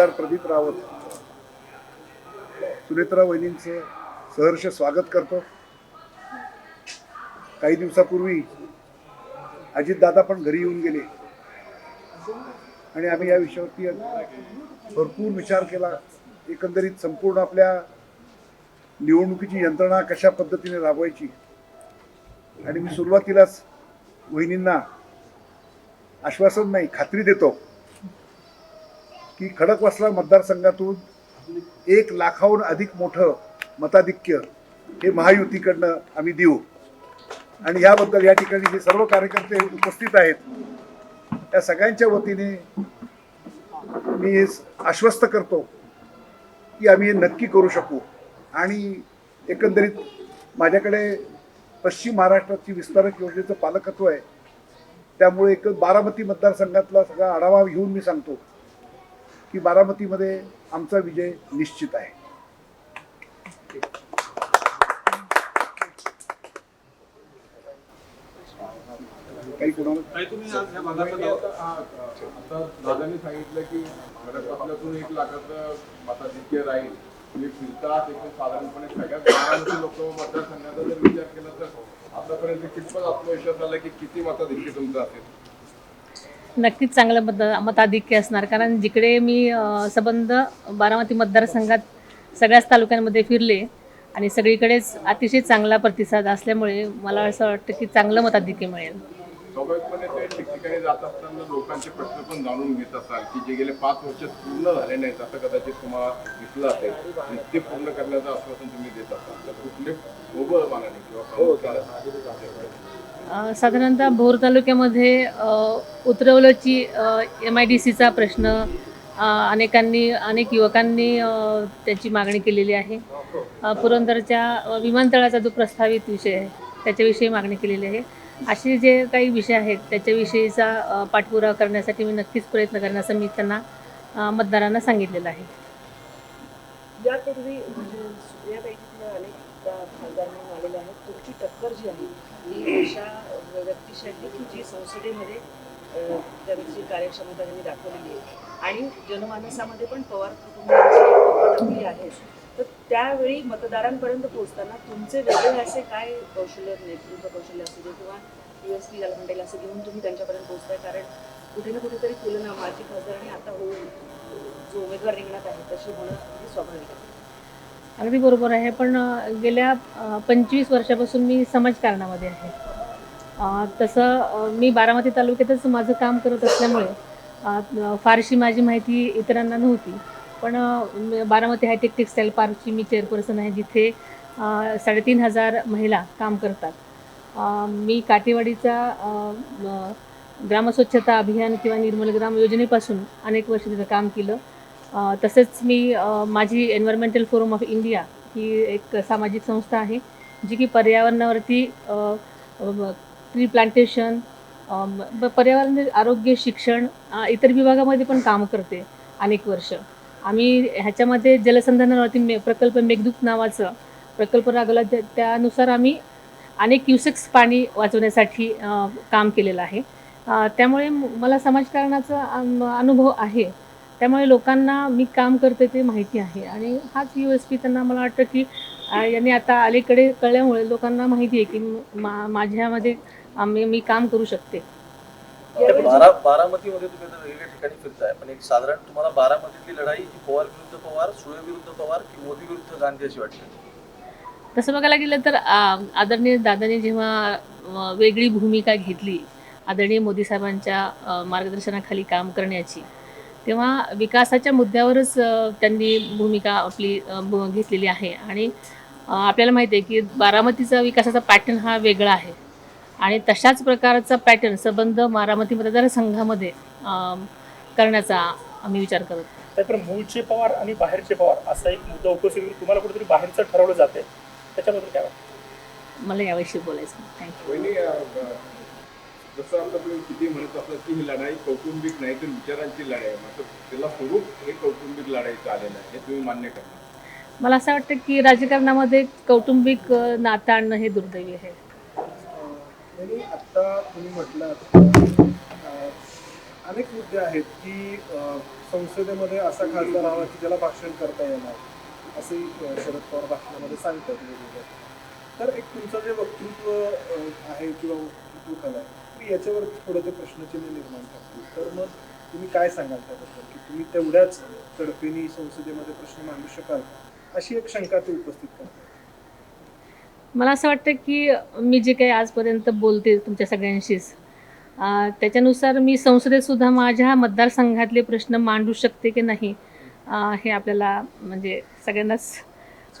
आमदार प्रदीप रावत. सुनेत्रा वहिनींचं सहर्ष स्वागत करतो. काही दिवसापूर्वी अजितदादा पण घरी येऊन गेले. आणि आम्ही या विषयावरती भरपूर विचार केला. एकंदरीत संपूर्ण आपल्या निवडणुकीची यंत्रणा कशा पद्धतीने राबवायची? आणि मी सुरुवातीलाच वहिनींना आश्वासन नाही खात्री देतो. की खडकवासला मतदारसंघातून एक लाखाहून अधिक मोठं मताधिक्य हे महायुतीकडनं आम्ही देऊ. आणि याबद्दल या ठिकाणी जे सर्व कार्यकर्ते उपस्थित आहेत त्या सगळ्यांच्या वतीने मी आश्वस्त करतो की आम्ही हे नक्की करू शकू. आणि एकंदरीत माझ्याकडे पश्चिम महाराष्ट्राची विस्तारक योजनेचं पालकत्व आहे. त्यामुळे एक बारामती मतदारसंघातला सगळा आढावा घेऊन मी सांगतो. की बारामतीमध्ये आमचा विजय निश्चित आहे. काही कोणाला काही तुम्ही आज ह्या भागाचा दौरा- आता दादांनी सांगितलं की आपल्यातून एक लाखाचं मताधिक्य राहील. तुम्ही फिरतात एकूण साधारणपणे लोक मतदारसंघाचा जर विचार केला तर आतापर्यंत कितपत आत्मविश्वास आला की किती मताधिक्य तुमचं असेल? नक्कीच चांगलं मत मताधिक्य असणार. कारण जिकडे मी सबंध संबंध बारामती मतदारसंघात सगळ्याच तालुक्यांमध्ये फिरले आणि सगळीकडेच अतिशय चांगला प्रतिसाद असल्यामुळे मला असं वाटतं की चांगलं मताधिक्य मिळेल. स्वाभाविकपणे ते ठिकठिकाणी जात असताना लोकांचे प्रश्न पण जाणून घेत असाल की जे गेले पाच वर्ष पूर्ण झाले नाहीत असं कदाचित तुम्हाला दिसलं असेल. आणि ते पूर्ण करण्याचं आश्वासन तुम्ही देत असाल. तर कुठले किंवा साधारणतः भोर तालुक्यामध्ये उतरवल्याची एम आय डी सीचा प्रश्न अनेकांनी अनेक युवकांनी त्याची मागणी केलेली आहे. पुरंदरच्या विमानतळाचा जो प्रस्तावित विषय आहे त्याच्याविषयी मागणी केलेली आहे. असे जे काही विषय आहेत त्याच्याविषयीचा पाठपुरावा करण्यासाठी मी नक्कीच प्रयत्न करण्याचं असं मी त्यांना मतदारांना सांगितलेलं आहे. यापूर्वी म्हणजे खासदार म्हणून आलेले आहेत. तुमची टक्कर जी आहे ती अशा व्यक्तीशी की जी संसदेमध्ये त्यांची कार्यक्षमता त्यांनी दाखवलेली आहे. आणि जनमानसामध्ये पण पवार कुटुंबाची आहे. तर त्यावेळी मतदारांपर्यंत पोहोचताना तुमचे वेगळे असे काय कौशल्य नेतृत्व कौशल्य असू दे किंवा यू एस पी ज्याला म्हणता असं घेऊन तुम्ही त्यांच्यापर्यंत पोहोचताय? कारण कुठे ना कुठेतरी तुलना माजी खासदार आणि आता होऊन जो उमेदवार रिंगणात आहे तशी होणं हे स्वाभाविक आहे. अगदी बरोबर आहे. पण गेल्या पंचवीस वर्षापासून मी समाजकारणामध्ये आहे. तसं मी बारामती तालुक्यातच माझं काम करत असल्यामुळे फारशी माझी माहिती इतरांना नव्हती. पण बारामती हायटेक टेक्स्टाईल पार्कची मी चेअरपर्सन आहे जिथे साडेतीन हजार महिला काम करतात. मी काटेवाडीचा ग्रामस्वच्छता अभियान किंवा निर्मल ग्राम योजनेपासून अनेक वर्ष तिथं काम केलं. तसेच मी माझी एन्व्हायरमेंटल फोरम ऑफ इंडिया ही एक सामाजिक संस्था आहे जी की पर्यावरणावरती ट्री प्लांटेशन पर्यावरण आरोग्य शिक्षण इतर विभागामध्ये पण काम करते अनेक वर्ष. आम्ही ह्याच्यामध्ये जलसंधारणावरती मे प्रकल्प मेघदूत नावाचं प्रकल्प राबवला त्या- त्यानुसार आम्ही अनेक क्युसेक्स पाणी वाचवण्यासाठी काम केलेलं आहे. त्यामुळे मला समाजकारणाचा अनुभव आहे. त्यामुळे लोकांना मी काम करते ते माहिती आहे. आणि हाच यू एस पी त्यांना मला वाटतं की यांनी आता अलीकडे कळल्यामुळे लोकांना माहिती आहे की मा माझ्यामध्ये आम्ही मी काम करू शकते. बारा बारामतीमध्ये तुम्ही वेगवेगळ्या ठिकाणी फिरताय. पण एक साधारण तुम्हाला बारामतीतली लढाई ही पवार विरुद्ध पवार सुळे विरुद्ध पवार की मोदी विरुद्ध गांधी अशी वाटते? तसं बघायला गेलं तर आदरणीय दादाने जेव्हा वेगळी भूमिका घेतली आदरणीय मोदी साहेबांच्या मार्गदर्शनाखाली काम करण्याची तेव्हा विकासाच्या मुद्द्यावरच त्यांनी भूमिका आपली घेतलेली आहे. आणि आपल्याला माहिती आहे की बारामतीचा विकासाचा पॅटर्न हा वेगळा आहे. आणि तशाच प्रकारचा पॅटर्न संबंध बारामती मतदारसंघामध्ये करण्याचा आम्ही विचार करत. आहोत. तर मूळचे पवार आणि बाहेरचे पवार असा एक मुद्दा उपस्थित करून तुम्हाला कुठेतरी बाहेरचं ठरवलं जाते त्याच्याबद्दल काय वाटतं? मला याविषयी बोलायचं थँक्यू जसं आता तुम्ही किती म्हणत असतात की ही लढाई कौटुंबिक नाही तर विचारांची लढाई आहे. मात्र त्याला स्वरूप हे कौटुंबिक लढाईचं आलेलं आहे हे तुम्ही मान्य करणार मला असं वाटतं की राजकारणामध्ये कौटुंबिक नातं आणणं हे दुर्दैवी आहे. आता तुम्ही म्हटलं अनेक मुद्दे आहेत की संसदेमध्ये असा खासदार हवा की ज्याला भाषण करता येणार. असंही अ, शरद पवार भाषणामध्ये सांगतात तर एक तुमचं जे वक्तृत्व आहे किंवा वक्तृत्व कला आहे तर याच्यावर थोडं ते प्रश्नचिन्ह निर्माण करतील. तर मग तुम्ही काय सांगाल त्याबद्दल? की तुम्ही तेवढ्याच तडफेने संसदेमध्ये प्रश्न मांडू शकाल अशी एक शंका ते उपस्थित करतात. मला असं वाटतं की मी जे काही आजपर्यंत बोलते तुमच्या सगळ्यांशीच त्याच्यानुसार मी संसदेत सुद्धा माझ्या मतदारसंघातले प्रश्न मांडू शकते की नाही हे आपल्याला म्हणजे सगळ्यांनाच.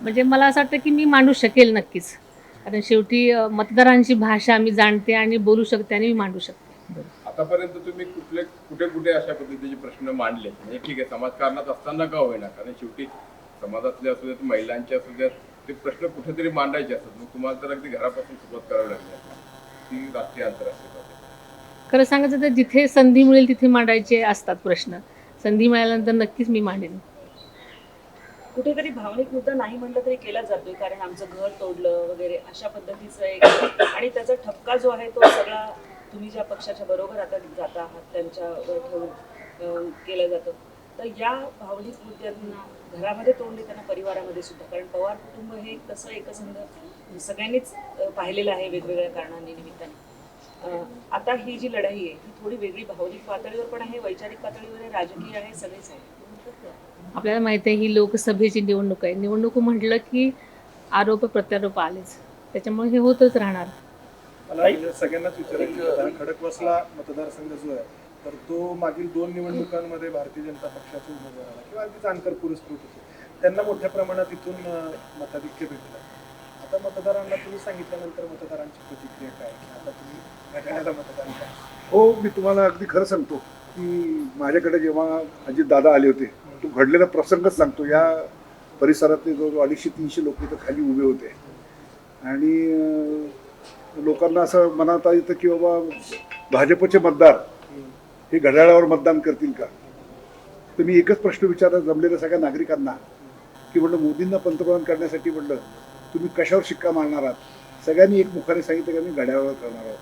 म्हणजे मला असं वाटतं की मी मांडू शकेल नक्कीच. कारण शेवटी मतदारांची भाषा मी जाणते आणि बोलू शकते आणि मी मांडू शकते. आतापर्यंत तुम्ही कुठले कुठे कुठे अशा पद्धतीचे प्रश्न मांडले? म्हणजे ठीक आहे समाजकारणात असताना का होईना? कारण शेवटी समाजातले असू देत महिलांचे असू देत ते प्रश्न कुठेतरी मांडायचे असतात. मग तुम्हाला तर अगदी घरापासून सुरुवात करावी लागली. ती राष्ट्रीय आंतरराष्ट्रीय. खरं सांगायचं तर जिथे संधी मिळेल तिथे मांडायचे असतात प्रश्न. संधी मिळाल्यानंतर नक्कीच मी मांडेन. कुठेतरी भावनिक मुद्दा नाही म्हटलं तरी केला जातोय कारण आमचं घर तोडलं वगैरे अशा पद्धतीचं एक आणि त्याचा ठपका जो आहे तो सगळा तुम्ही ज्या पक्षाच्या बरोबर आता जाता आहात त्यांच्यावर ठेवून केलं जातं. तर या भावनिक मुद्द्यांना घरामध्ये तोंड देताना परिवारामध्ये सुद्धा कारण पवार कुटुंब हे तसं एकसंध सगळ्यांनीच पाहिलेलं आहे वेगवेगळ्या कारणांनी निमित्ताने. आता ही जी लढाई आहे ही थोडी वेगळी भावनिक पातळीवर पण आहे वैचारिक पातळीवर आहे राजकीय आहे सगळेच आहे. आपल्याला माहिती आहे ही लोकसभेची निवडणूक आहे. निवडणूक म्हटलं की आरोप प्रत्यारोप आलेच. त्याच्यामुळे हे होतच राहणार. मला म्हणजे सगळ्यांनाच विचारायचं खडकवासला मतदारसंघ जो आहे तर तो मागील दोन निवडणुकांमध्ये भारतीय जनता पक्षाचे उमेदवाराला किंवा अगदी जानकर पुरस्कृत होते. त्यांना मोठ्या प्रमाणात इथून मताधिक्य भेटलं. आता मतदारांना तुम्ही सांगितल्यानंतर मतदारांची प्रतिक्रिया काय आता तुम्ही घड्याळाला मतदान करा हो मी तुम्हाला अगदी खरं सांगतो की माझ्याकडे जेव्हा अजित दादा आले होते तो घडलेला प्रसंगच सांगतो. या परिसरातले जवळजवळ अडीचशे तीनशे लोक इथं खाली उभे होते. आणि लोकांना असं मनात येतं की बाबा भाजपचे मतदार हे घड्याळावर मतदान करतील का? तर मी एकच प्रश्न विचारला जमलेल्या सगळ्या नागरिकांना की म्हटलं मोदींना पंतप्रधान करण्यासाठी म्हटलं तुम्ही कशावर शिक्का मारणार आहात? सगळ्यांनी एक मुखाने सांगितलं की आम्ही घड्याळावर करणार आहोत.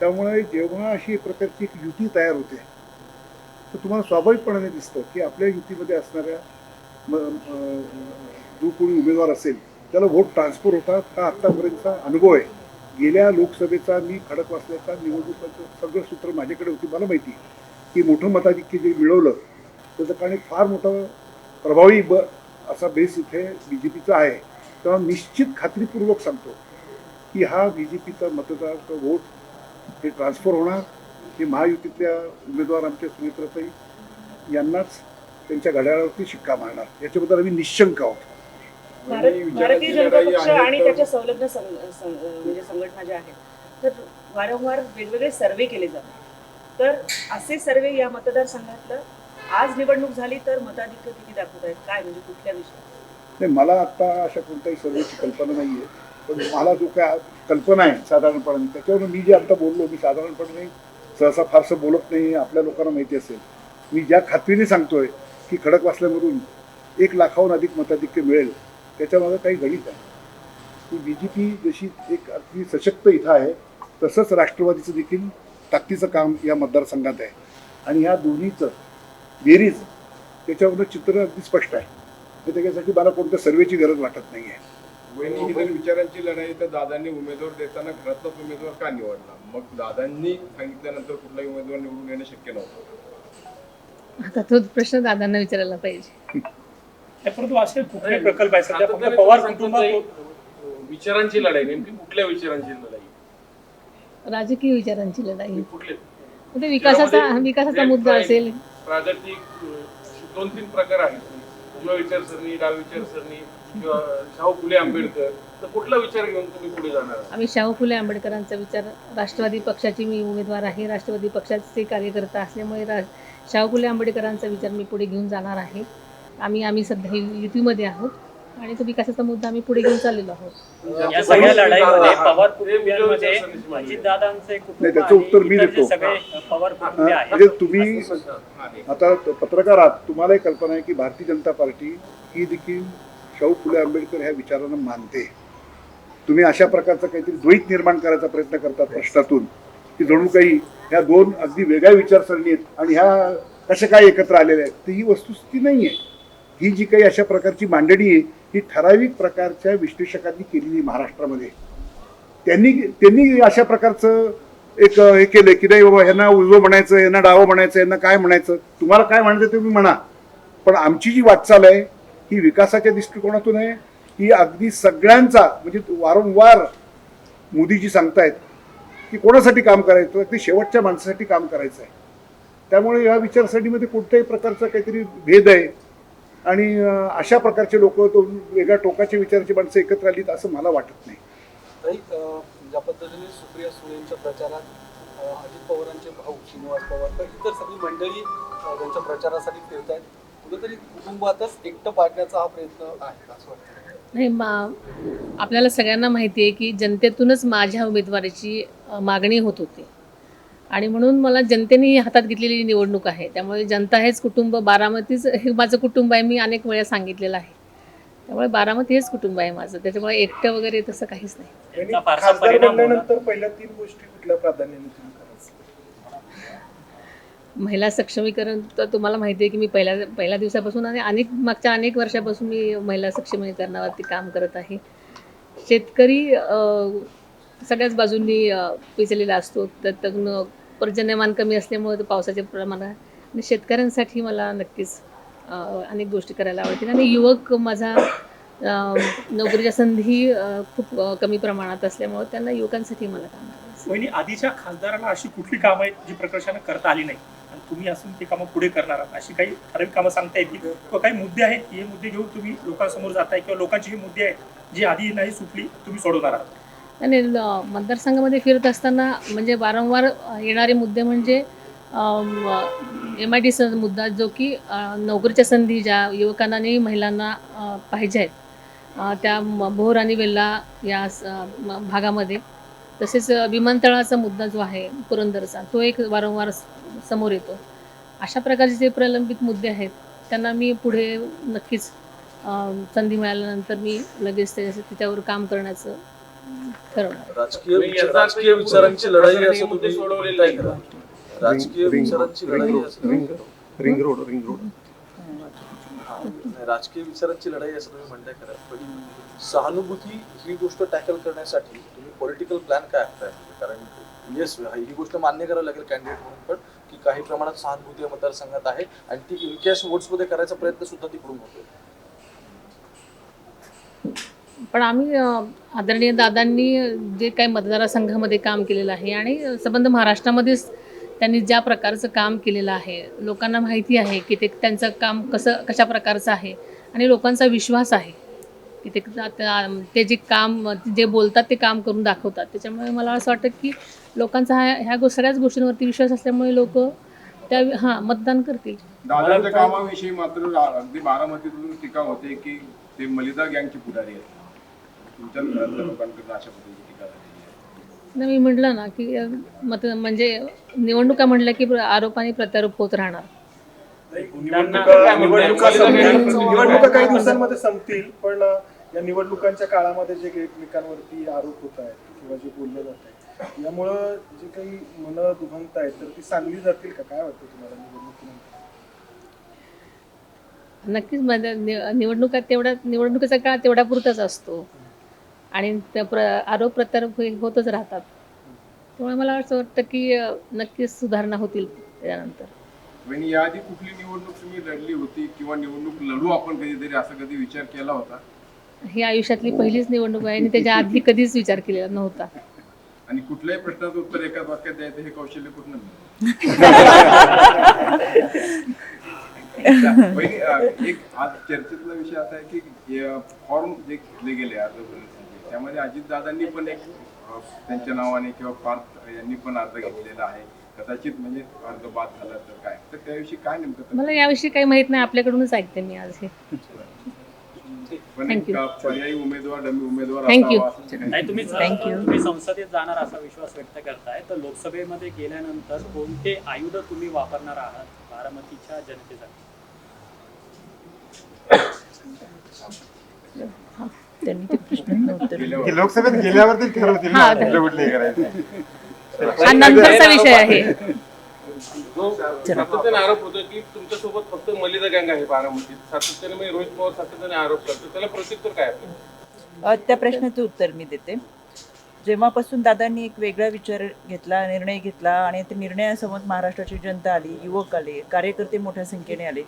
त्यामुळे जेव्हा अशी प्रकारची एक युती तयार होते तर तुम्हाला स्वाभाविकपणाने दिसतं की आपल्या युतीमध्ये असणाऱ्या जो कोणी उमेदवार असेल त्याला वोट ट्रान्सफर होतात. हा आत्तापर्यंतचा अनुभव आहे. गेल्या लोकसभेचा मी खडक वाचल्याचा निवडणुकाचं सगळं सूत्र माझ्याकडे होती. मला माहिती की मोठं मताधिक्य जे मिळवलं त्याचं कारण एक फार मोठं प्रभावी ब असा बेस इथे बी जे पीचा आहे. तेव्हा निश्चित खात्रीपूर्वक सांगतो की हा बी जे पीचा मतदार वोट हे ट्रान्सफर होणार. हे महायुतीतल्या उमेदवार आमच्या सुमित्राताई यांनाच त्यांच्या घड्याळावरती शिक्का मारणार. याच्याबद्दल आम्ही निशंक आहोत. भारतीय जनता पक्ष आणि त्याच्या संलग्न म्हणजे संघटना ज्या आहेत तर वारंवार वेगवेगळे सर्वे केले जातात. तर असे सर्वे या मतदारसंघातलं आज निवडणूक झाली तर मताधिक्य किती दाखवत आहेत? काय म्हणजे कुठल्या विषयात? नाही मला आत्ता अशा कोणत्याही सर्वेची कल्पना नाही आहे पण मला जो काय कल्पना आहे साधारणपणे त्याच्यावर मी जे आता बोललो मी साधारणपणे सहसा फारसं बोलत नाही आपल्या लोकांना माहिती असेल. मी ज्या खात्रीने सांगतोय की खडक वाचल्यामधून एक लाखाहून अधिक मताधिक्य मिळेल त्याच्यामागं काही गणित आहे. की बी जे पी जशी एक अगदी सशक्त इथं आहे तसंच राष्ट्रवादीचं देखील ताकदीचं काम या मतदारसंघात आहे. आणि ह्या दोन्हीचं बेरीज त्याच्यावरनं चित्र अगदी स्पष्ट आहे. तर त्याच्यासाठी मला कोणत्या सर्वेची गरज वाटत नाही आहे वहिनी ही जर विचारांची लढाई आहे, तर दादांनी उमेदवार देताना घरातलाच उमेदवार का निवडला? मग दादांनी सांगितल्यानंतर कुठलाही उमेदवार निवडून येणं शक्य नव्हतं. आता तो प्रश्न दादांना विचारायला पाहिजे. परंतु असे कुठले प्रकल्प आहेत? सध्या फक्त पवार कुटुंबात विचारांची लढाई नेमकी कुठल्या विचारांची लढाई? राजकीय विचारांची लढाई. कुठले? म्हणजे विकासाचा विकासाचा मुद्दा असेल. प्रागतिक दोन तीन प्रकार आहेत. युवा विचारसरणी डाव विचारसरणी किंवा शाहू फुले आंबेडकर तर कुठला विचार घेऊन तुम्ही पुढे जाणार आहात? आम्ही शाहू फुले आंबेडकरांचा विचार राष्ट्रवादी पक्षाची मी उमेदवार आहे राष्ट्रवादी पक्षाचे कार्यकर्ता असल्यामुळे रा शाहू फुले आंबेडकरांचा विचार मी पुढे घेऊन जाणार आहे आम्ही आम्ही सध्या युतीमध्ये आहोत आणि तो विकासाचा मुद्दा आम्ही पुढे घेऊन चाललेलो आहोत या सगळ्या लढाईमध्ये हा, पवार कुटुंबियांमध्ये विचारसरणीची मागणी. अजितदादांचे नाही, कुटुंब त्याचं उत्तर मी आणि इतर जे देतो. सगळे पवार कुटुंबे आहेत म्हणजे तुम्ही आहे. आता पत्रकार आहात तुम्हालाही कल्पना आहे की भारतीय जनता पार्टी ही देखील शाहू फुले आंबेडकर ह्या विचारांना मानते. तुम्ही अशा प्रकारचं काहीतरी द्वैत निर्माण करायचा प्रयत्न करतात प्रश्नातून की जणू काही ह्या दोन अगदी वेगळ्या विचारसरणी आहेत आणि ह्या कशा काय एकत्र आलेल्या आहेत तर ही वस्तुस्थिती नाही आहे. ही जी काही अशा प्रकारची मांडणी आहे ही ठराविक प्रकारच्या विश्लेषकांनी केलेली महाराष्ट्रामध्ये. त्यांनी त्यांनी अशा प्रकारचं एक हे केलं की नाही बाबा ह्यांना उजवं म्हणायचं यांना डावं म्हणायचं यांना काय म्हणायचं तुम्हाला काय म्हणायचं तुम्ही म्हणा. पण आमची जी वाटचाल आहे ही विकासाच्या दृष्टिकोनातून आहे. ही अगदी सगळ्यांचा म्हणजे वारंवार मोदीजी सांगतायत की कोणासाठी काम करायचं ते शेवटच्या माणसासाठी काम करायचं आहे. त्यामुळे या विचारसरणीमध्ये कोणत्याही प्रकारचा काहीतरी भेद आहे. आणि अशा प्रकारचे लोक तो वेगळ्या टोकाच्या विचाराची माणसं एकत्र आलीत असं मला वाटत नाही. ज्या पद्धतीने सुप्रिया सुळेंच्या प्रचारात अजित पवारांचे भाऊ श्रीनिवास पवार तर इतर सगळी मंडळी त्यांच्या प्रचारासाठी फिरत आहेत कुठेतरी कुटुंबातच एकटं पाडण्याचा हा प्रयत्न आहे असं वाटतं. नाही मा आपल्याला सगळ्यांना माहिती आहे की जनतेतूनच माझ्या उमेदवारीची मागणी होत होती. आणि म्हणून मला जनतेने ही हातात घेतलेली निवडणूक आहे. त्यामुळे जनता हेच कुटुंब बारामतीच हे माझं कुटुंब आहे मी अनेक वेळा सांगितलेलं आहे. त्यामुळे बारामती हेच कुटुंब आहे माझं. त्याच्यामुळे एकटं वगैरे तसं काहीच नाही. पहिल्या तीन गोष्टी कुठल्या प्राधान्याने महिला सक्षमीकरण तर तुम्हाला माहिती आहे की मी पहिल्या पहिल्या दिवसापासून आणि अनेक मागच्या अनेक वर्षापासून मी महिला सक्षमीकरणावरती काम करत आहे. शेतकरी सगळ्याच बाजूंनी पिचलेला असतो. तर त्यातून पर्जन्यमान कमी असल्यामुळे तो पावसाचे प्रमाण आहे. आणि शेतकऱ्यांसाठी मला नक्कीच अनेक गोष्टी करायला आवडतील. आणि युवक माझा नोकरीच्या संधी खूप कमी प्रमाणात असल्यामुळे त्यांना युवकांसाठी मला काम आधीच्या खासदाराला अशी कुठली कामं आहेत जी प्रकर्षानं करता आली नाही तुम्ही असून ते कामं पुढे करणार आहात. अशी काही ठराविक कामं सांगता येतील किंवा काही मुद्दे आहेत की हे मुद्दे घेऊन तुम्ही लोकांसमोर जाताय किंवा लोकांची हे मुद्दे आहेत जी आधी नाही सुटली तुम्ही सोडवणार आहात. आणि मतदारसंघामध्ये फिरत असताना म्हणजे वारंवार येणारे मुद्दे म्हणजे एम आय डी मुद्दा जो की नोकरीच्या संधी ज्या युवकांना आणि महिलांना पाहिजे आहेत. त्या भोर आणि वेल्ला या भागामध्ये तसेच विमानतळाचा मुद्दा जो आहे पुरंदरचा तो एक वारंवार समोर येतो. अशा प्रकारचे जे प्रलंबित मुद्दे आहेत त्यांना मी पुढे नक्कीच संधी मिळाल्यानंतर मी लगेच त्या- त्याच्यावर काम करण्याचं ठरवणार राजकीय विचारांची लढाई असं तुम्ही सोडवलेले. का? राजकीय विचारांची रिंग लढाई रिंग रोड रिंग रोड राजकीय विचारांची लढाई असं तुम्ही म्हणताय खरं पण सहानुभूती ही गोष्ट टॅकल करण्यासाठी तुम्ही पॉलिटिकल प्लॅन काय आखताय? कारण येस ही गोष्ट मान्य करावी लागेल कॅन्डिडेट म्हणून पण की काही प्रमाणात सहानुभूती या मतदारसंघात आहे आणि ती इनकॅश वोट्समध्ये करायचा प्रयत्न सुद्धा तिकडून होतोय. पण आम्ही आदरणीय दादांनी जे काही मतदारसंघामध्ये काम केलेलं आहे आणि संबंध महाराष्ट्रामध्येच त्यांनी ज्या प्रकारचं काम केलेलं आहे लोकांना माहिती आहे की ते त्यांचं काम कसं कशा प्रकारचं आहे आणि लोकांचा विश्वास आहे की ते त्या- ते जे काम जे बोलतात ते काम करून दाखवतात. त्याच्यामुळे मला असं वाटतं की लोकांचा ह्या ह्या गो सगळ्याच गोष्टींवरती विश्वास असल्यामुळे लोक त्या हां मतदान करतील. दादांच्या कामाविषयी मात्र अगदी बारामतीतून टीका होते की ते मलिदा गँगचे पुढारी आहेत. तुमच्या लोकांकडून अशा पद्धतीने. नाही, मी म्हटलं ना की अ, मत म्हणजे निवडणुका म्हटलं की आरोप आणि प्रत्यारोप होत राहणार. निवडणुका निवडणुका काय संपतील. म्हणतात? निवडणुका काही दिवसांमध्ये संपतील पण अं, या निवडणुकांच्या काळामध्ये जे काही एकमेकांवरती आरोप होत आहेत किंवा जे बोललं जात आहे यामुळं जे काही मन दुभंत आहेत तर ती सांगली जातील का? काय वाटतं तुम्हाला निवडणुकीनंतर? नक्कीच माझ्या नि- निवडणुका तेवढा निवडणुकीचा काळ तेवढा पुरताच असतो. आणि त्या प्र आरोप प्रत्यारोप हे होतच राहतात. त्यामुळे मला असं वाटतं की नक्कीच सुधारणा होतील त्यानंतर. याआधी कुठली निवडणूक तुम्ही लढली होती किंवा निवडणूक लढू आपण कधीतरी असा कधी विचार केला होता? ही आयुष्यातली पहिलीच निवडणूक आहे आणि त्याच्या आधी कधीच विचार केलेला नव्हता. आणि कुठल्याही प्रश्नाचं उत्तर एकाच वाक्यात द्यायचं हे कौशल्य अं, एक आज चर्चेतला विषय असा आहे की फॉर्म जे घेतले गेले अर्ज त्यामध्ये अजितदादांनी पण एक त्यांच्या नावाने किंवा पार्थ यांनी पण अर्ज घेतलेला आहे कदाचित म्हणजे अर्ज बाद झाला तर काय तर त्याविषयी काय नेमकं मला याविषयी काही माहीत नाही आपल्याकडूनच ऐकते मी आज हे पण एक. पर्यायी उमेदवार डमी उमेदवार. असावा असं नाही तुम्ही Thank you. तुम्ही संसदेत जाणार असा विश्वास व्यक्त करताय तर लोकसभेमध्ये गेल्यानंतर कोणते आयुध तुम्ही वापरणार आहात बारामतीच्या जनतेसाठी त्यांनी ते प्रश्न उत्तर गेल्यावर लोकसभेत गेल्यावरती ठरवतील हा, ना कुठले कुठले करायचे. हा नंतरचा विषय आहे. जो सातत्याने आरोप होतो की तुमच्यासोबत फक्त मलिदा गँग आहे बारामतीत. सातत्याने मी रोहित पवार सातत्याने आरोप करतो. त्याला प्रत्युत्तर काय आहे? अ, त्या प्रश्नाचं उत्तर मी देते. जेव्हापासून दादांनी एक वेगळा विचार घेतला निर्णय घेतला आणि त्या निर्णयासमोर महाराष्ट्राची जनता आली युवक आले कार्यकर्ते मोठ्या संख्येने आले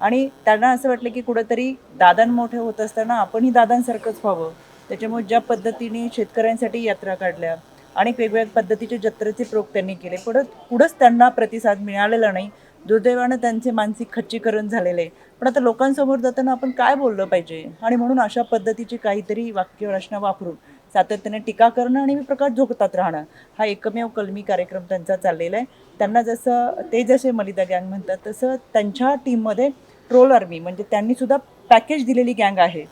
आणि त्यांना असं वाटलं की कुठंतरी दादान मोठे होत असताना आपणही दादांसारखंच व्हावं. त्याच्यामुळे ज्या पद्धतीने शेतकऱ्यांसाठी यात्रा काढल्या अनेक वेगवेगळ्या पद्धतीचे जत्रेचे प्रयोग त्यांनी केले पुढं पुढंच त्यांना प्रतिसाद मिळालेला नाही. दुर्दैवानं त्यांचे मानसिक खच्चीकरण झालेले आहे. पण आता लोकांसमोर जाताना आपण काय बोललं पाहिजे? आणि म्हणून अशा पद्धतीची काहीतरी वाक्यरचना वापरून सातत्याने टीका करणं आणि प्रकाश झोकतात राहणं. हा एकमेव कलमी कार्यक्रम त्यांचा चाललेला आहे. त्यांना जसं ते जसे मलिदा गँग म्हणतात तसं त्यांच्या टीममध्ये ट्रोल आर्मी म्हणजे त्यांनी सुद्धा पॅकेज दिलेली गँग आहे.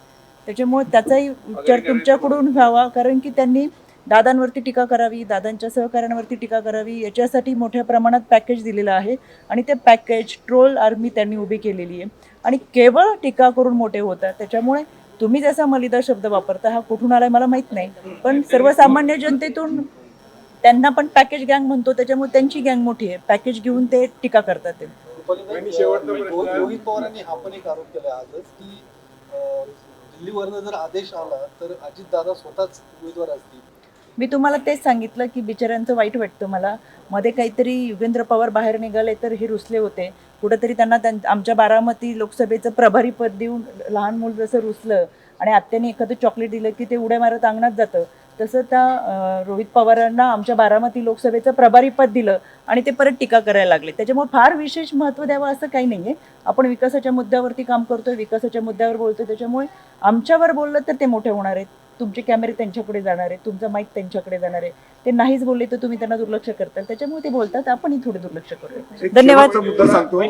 त्याच्यामुळे त्याचाही विचार तुमच्याकडून व्हावा. कारण की त्यांनी दादांवरती टीका करावी दादांच्या सहकाऱ्यांवरती टीका करावी याच्यासाठी मोठ्या प्रमाणात पॅकेज दिलेलं आहे. आणि ते पॅकेज ट्रोल आर्मी त्यांनी उभी केलेली आहे. आणि केवळ टीका करून मोठे होतात. त्याच्यामुळे तुम्ही जसा मलिदा शब्द वापरता हा कुठून आलाय मला माहीत नाही. पण सर्वसामान्य जनतेतून त्यांना पण पॅकेज गँग म्हणतो त्याच्यामुळे त्यांची गँग मोठी आहे. पॅकेज घेऊन ते टीका करतात ते. रोहित पवारांनी हा पण एक आरोप केला आजच की दिल्लीवरनं जर आदेश आला तर अजितदादा स्वतःच उमेदवार असतील. मी तुम्हाला तेच सांगितलं की बिचाऱ्यांचं वाईट वाटतं मला. मध्ये काहीतरी युगेंद्र पवार बाहेर निघाले तर हे रुसले होते. कुठंतरी त्यांना त्यां आमच्या बारामती लोकसभेचं प्रभारी पद देऊन लहान मूल जसं रुसलं आणि आत्याने एखादं चॉकलेट दिलं की ते उड्या मारत अंगणात जातं. तसं त्या रोहित पवारांना आमच्या बारामती लोकसभेचं प्रभारी पद दिलं आणि ते परत टीका करायला लागले. त्याच्यामुळे फार विशेष महत्त्व द्यावं असं काही नाही आहे आपण विकासाच्या मुद्द्यावरती काम करतोय विकासाच्या मुद्द्यावर बोलतोय. त्याच्यामुळे आमच्यावर बोललं तर ते मोठे होणार आहेत. तुमचे कॅमेरे त्यांच्याकडे जाणार आहे तुमचा माईक त्यांच्याकडे जाणार आहे. ते नाहीच बोलले तर तुम्ही त्यांना दुर्लक्ष करताल. त्याच्यामुळे ते बोलतात आपणही थोडे दुर्लक्ष करूया. धन्यवाद. मुद्दा सांगतो.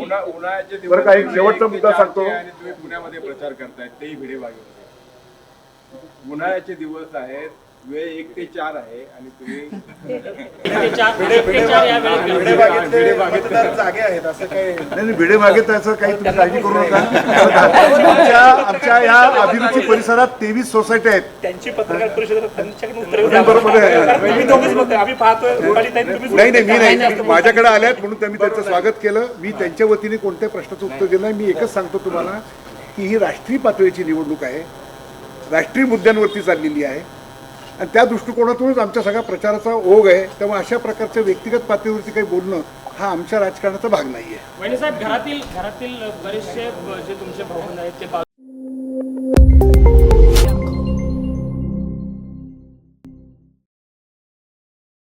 शेवटचा मुद्दा सांगतो. आणि तुम्ही पुण्यामध्ये प्रचार करतायत तेही भिडेबागेमध्ये उन्हाळ्याचे दिवस आहेत वेळ एक ते चार आहे आणि तुम्ही जागे आहेत असं काही नाही नाही, भिडे मागे त्याचं काही तुम्ही काळजी करू नका. आमच्या आमच्या या अभिरुची परिसरात तेवीस सोसायटी आहेत. त्यांची पत्रकार परिषद त्यांच्याकडून उत्तरे नाही, नाही नाही मी नाही. माझ्याकडे आल्यात म्हणून त्यांनी त्यांचं स्वागत केलं. मी त्यांच्या वतीने कोणत्याही प्रश्नाचं उत्तर दिलं नाही मी एकच सांगतो तुम्हाला की ही राष्ट्रीय पातळीची निवडणूक आहे. राष्ट्रीय मुद्द्यांवरती चाललेली आहे. आणि त्या दृष्टिकोनातूनच आमच्या सगळ्या प्रचाराचा ओघ आहे. त्यामुळे अशा प्रकारच्या व्यक्तिगत पातळीवरती काही बोलणं हा आमच्या राजकारणाचा भाग नाही आहे साहेब घरातील घरातील बरेचसे जे तुमचे भावंड आहेत ते